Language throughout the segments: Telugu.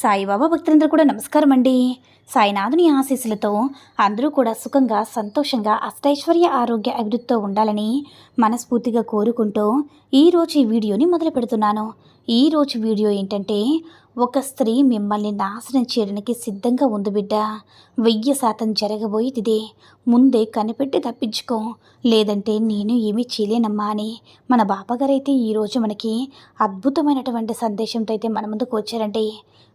సాయిబాబా భక్తులందరూ కూడా నమస్కారం అండి. సాయినాథుని ఆశీస్సులతో అందరూ కూడా సుఖంగా సంతోషంగా అష్టైశ్వర్య ఆరోగ్య అభివృద్ధితో ఉండాలని మనస్ఫూర్తిగా కోరుకుంటూ ఈరోజు ఈ వీడియోని మొదలు పెడుతున్నాను. ఈరోజు వీడియో ఏంటంటే ఒక స్త్రీ మిమ్మల్ని నాశనం చేయడానికి సిద్ధంగా ఉంది బిడ్డ. వెయ్యి శాతం జరగబోయేదిదే. ముందే కనిపెట్టి తప్పించుకో. లేదంటే నేను ఏమీ చేయలేనమ్మా అని మన బాబాగారైతే ఈరోజు మనకి అద్భుతమైనటువంటి సందేశంతో అయితే మన ముందుకు వచ్చారండి.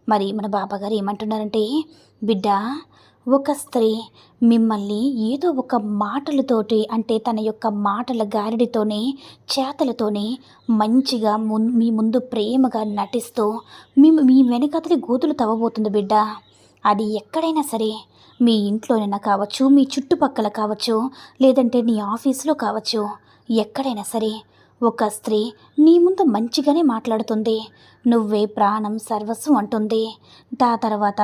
మరి మన బాబాగారు ఏమంటున్నారంటే బిడ్డ ఒక స్త్రీ మిమ్మల్ని ఏదో ఒక మాటలతోటి అంటే తన యొక్క మాటల గారిడితోనే చేతలతోనే మంచిగా మున్ మీ ముందు ప్రేమగా నటిస్తూ మీ మీ వెనకతలి గోతులు తవ్వబోతుంది బిడ్డ. అది ఎక్కడైనా సరే మీ ఇంట్లోనైనా కావచ్చు మీ చుట్టుపక్కల కావచ్చు లేదంటే నీ ఆఫీసులో కావచ్చు ఎక్కడైనా సరే ఒక స్త్రీ నీ ముందు మంచిగానే మాట్లాడుతుంది. నువ్వే ప్రాణం సర్వస్వం అంటుంది. దా తర్వాత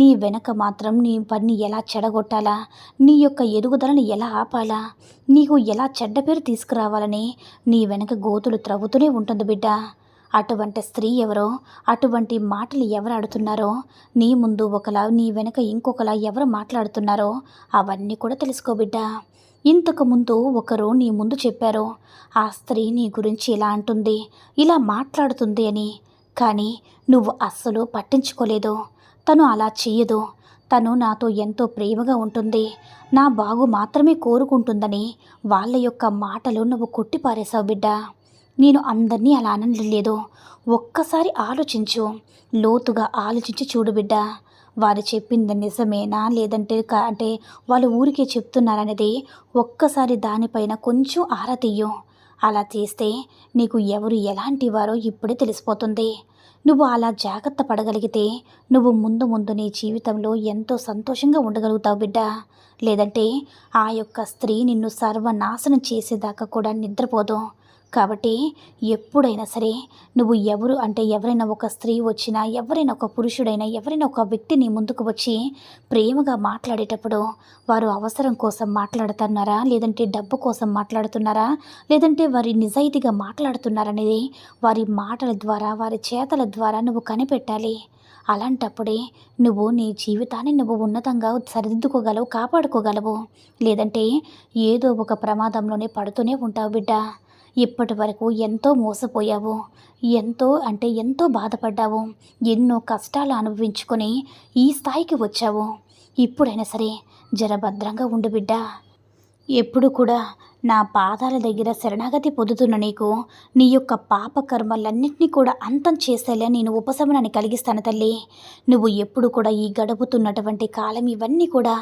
నీ వెనక మాత్రం నీ పని ఎలా చెడగొట్టాలా? నీ యొక్క ఎదుగుదలను ఎలా ఆపాలా? నీకు ఎలా చెడ్డ పేరు తీసుకురావాలని నీ వెనక గోతులు త్రవ్వుతూనే ఉంటుంది బిడ్డ. అటువంటి స్త్రీ ఎవరో అటువంటి మాటలు ఎవరు ఆడుతున్నారో నీ ముందు ఒకలా నీ వెనక ఇంకొకలా ఎవరు మాట్లాడుతున్నారో అవన్నీ కూడా తెలుసుకో బిడ్డ. ఇంతకు ముందు ఒకరు నీ ముందు చెప్పారు ఆ స్త్రీ నీ గురించి ఇలా అంటుంది ఇలా మాట్లాడుతుంది అని. కానీ నువ్వు అస్సలు పట్టించుకోలేదు. తను అలా చేయదు తను నాతో ఎంతో ప్రేమగా ఉంటుంది. నా బాగు మాత్రమే కోరుకుంటుందని వాళ్ళ యొక్క మాటలు నువ్వు కొట్టిపారేశావు బిడ్డ. నేను అందరినీ అలా అనలేదు ఒక్కసారి ఆలోచించు. లోతుగా ఆలోచించి చూడు బిడ్డ. వారు చెప్పింది నిజమేనా? లేదంటే అంటే వాళ్ళు ఊరికే చెప్తున్నారనేది ఒక్కసారి దానిపైన కొంచెం ఆరా అలా చేస్తే నీకు ఎవరు ఎలాంటి వారో ఇప్పుడే తెలిసిపోతుంది. నువ్వు అలా జాగ్రత్త పడగలిగితే నువ్వు ముందు ముందు నీ జీవితంలో ఎంతో సంతోషంగా ఉండగలుగుతావు బిడ్డ. లేదంటే ఆ యొక్క స్త్రీ నిన్ను సర్వనాశనం చేసేదాకా కూడా నిద్రపోదు. కాబట్టి ఎప్పుడైనా సరే నువ్వు ఎవరు అంటే ఎవరైనా ఒక స్త్రీ వచ్చినా ఎవరైనా ఒక పురుషుడైనా ఎవరైనా ఒక వ్యక్తిని ముందుకు వచ్చి ప్రేమగా మాట్లాడేటప్పుడు వారు అవసరం కోసం మాట్లాడుతున్నారా? లేదంటే డబ్బు కోసం మాట్లాడుతున్నారా? లేదంటే వారి నిజాయితీగా మాట్లాడుతున్నారనేది వారి మాటల ద్వారా వారి చేతల ద్వారా నువ్వు కనిపెట్టాలి. అలాంటప్పుడే నువ్వు నీ జీవితాన్ని నువ్వు ఉన్నతంగా సరిదిద్దుకోగలవు కాపాడుకోగలవు. లేదంటే ఏదో ఒక ప్రమాదంలోనే పడుతూనే ఉంటావు బిడ్డ. ఇప్పటి వరకు ఎంతో మోసపోయావు ఎంతో అంటే ఎంతో బాధపడ్డావు ఎన్నో కష్టాలు అనుభవించుకొని ఈ స్థాయికి వచ్చావు. ఇప్పుడైనా సరే జర భద్రంగా ఉండు బిడ్డ. ఎప్పుడు కూడా నా పాదాల దగ్గర శరణాగతి పొందుతున్న నీకు నీ యొక్క పాప కర్మలన్నింటినీ కూడా అంతం చేసేలా నేను ఉపశమనాన్ని కలిగిస్తాను తల్లి. నువ్వు ఎప్పుడు కూడా ఈ గడుపుతున్నటువంటి కాలం ఇవన్నీ కూడా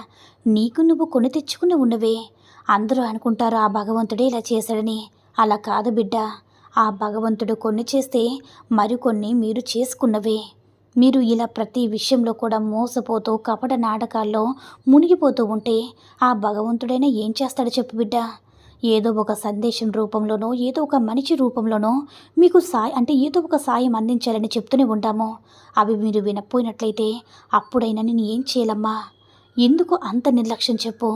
నీకు నువ్వు కొని తెచ్చుకుని ఉన్నవే. అందరూ అనుకుంటారు ఆ భగవంతుడే ఇలా చేశాడని. అలా కాదు బిడ్డ. ఆ భగవంతుడు కొన్ని చేస్తే మరికొన్ని మీరు చేసుకున్నవే. మీరు ఇలా ప్రతి విషయంలో కూడా మోసపోతూ కపట నాటకాల్లో మునిగిపోతూ ఉంటే ఆ భగవంతుడైనా ఏం చేస్తాడో చెప్పు బిడ్డ. ఏదో ఒక సందేశం రూపంలోనో ఏదో ఒక మనిషి రూపంలోనో మీకు సాయం అంటే ఏదో ఒక సాయం అందించాలని చెప్తూనే ఉంటాము. అవి మీరు వినపోయినట్లయితే అప్పుడైనా నేను ఏం చేయాలమ్మా? ఎందుకు అంత నిర్లక్ష్యం చెప్పు?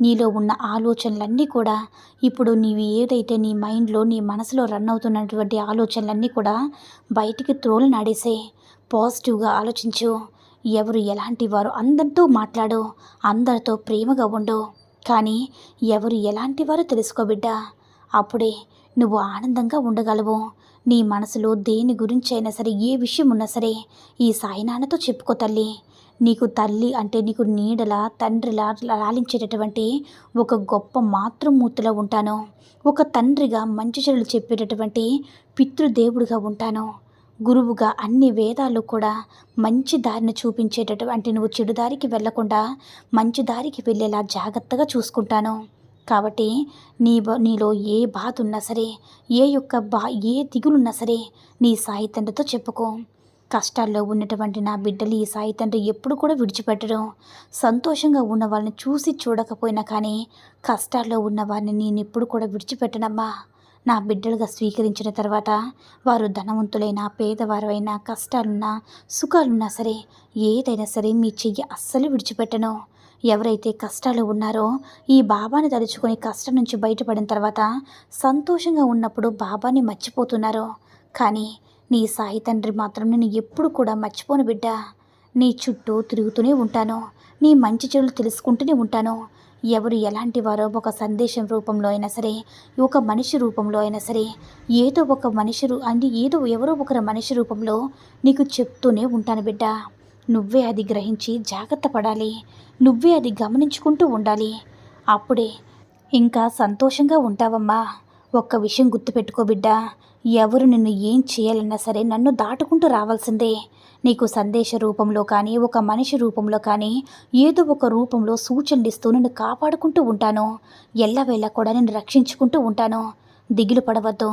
నీలో ఉన్న ఆలోచనలన్నీ కూడా ఇప్పుడు నీవి ఏదైతే నీ మైండ్లో నీ మనసులో రన్ అవుతున్నటువంటి ఆలోచనలన్నీ కూడా బయటికి త్రోలనాడేసే పాజిటివ్గా ఆలోచించు. ఎవరు ఎలాంటి వారు అందరితో మాట్లాడు. అందరితో ప్రేమగా ఉండు. కానీ ఎవరు ఎలాంటి వారు తెలుసుకోబిడ్డా అప్పుడే నువ్వు ఆనందంగా ఉండగలవు. నీ మనసులో దేని గురించి అయినా సరే ఏ విషయం ఉన్నా సరే ఈ సాయినాన్నతో చెప్పుకో తల్లి. నీకు తల్లి అంటే నీకు నీడలా తండ్రిలా లాలించేటటువంటి ఒక గొప్ప మాతృమూర్తిలో ఉంటాను. ఒక తండ్రిగా మంచి చెడులు చెప్పేటటువంటి పితృదేవుడిగా ఉంటాను. గురువుగా అన్ని వేదాలు కూడా మంచి దారిని చూపించేటటువంటి నువ్వు చెడు దారికి వెళ్ళకుండా మంచి దారికి వెళ్ళేలా జాగ్రత్తగా చూసుకుంటాను. కాబట్టి నీ నీలో ఏ బాధ ఉన్నా సరే ఏ యొక్క బా ఏ దిగులున్నా సరే నీ సాయి తండ్రితో చెప్పుకో. కష్టాల్లో ఉన్నటువంటి నా బిడ్డలు ఈ సాయి తండ్రి ఎప్పుడు కూడా విడిచిపెట్టడం సంతోషంగా ఉన్న వాళ్ళని చూసి చూడకపోయినా కానీ కష్టాల్లో ఉన్న వారిని నేను ఎప్పుడు కూడా విడిచిపెట్టనమ్మా. నా బిడ్డలుగా స్వీకరించిన తర్వాత వారు ధనవంతులైనా పేదవారైనా కష్టాలున్నా సుఖాలున్నా సరే ఏదైనా సరే మీ చెయ్యి అస్సలు విడిచిపెట్టను. ఎవరైతే కష్టాలు ఉన్నారో ఈ బాబాని తలుచుకొని కష్టం నుంచి బయటపడిన తర్వాత సంతోషంగా ఉన్నప్పుడు బాబాని మర్చిపోతున్నారో. కానీ నీ సాయి తండ్రి మాత్రం నేను ఎప్పుడు కూడా మర్చిపోను బిడ్డ. నీ చుట్టూ తిరుగుతూనే ఉంటాను. నీ మంచి చెడులు తెలుసుకుంటూనే ఉంటాను. ఎవరు ఎలాంటి వారో ఒక సందేశం రూపంలో అయినా సరే ఒక మనిషి రూపంలో అయినా సరే ఏదో ఒక మనిషి రూ అంటే ఏదో ఎవరో ఒకరి మనిషి రూపంలో నీకు చెప్తూనే ఉంటాను బిడ్డ. నువ్వే అది గ్రహించి జాగ్రత్త పడాలి. నువ్వే అది గమనించుకుంటూ ఉండాలి. అప్పుడే ఇంకా సంతోషంగా ఉంటావమ్మా. ఒక్క విషయం గుర్తుపెట్టుకో బిడ్డ. ఎవరు నిన్ను ఏం చేయాలన్నా సరే నన్ను దాటుకుంటూ రావాల్సిందే. నీకు సందేశ రూపంలో కానీ ఒక మనిషి రూపంలో కానీ ఏదో ఒక రూపంలో సూచనలిస్తూ నిన్ను కాపాడుకుంటూ ఉంటాను. ఎల్లవేళ కూడా నేను రక్షించుకుంటూ ఉంటాను. దిగులు పడవద్దు.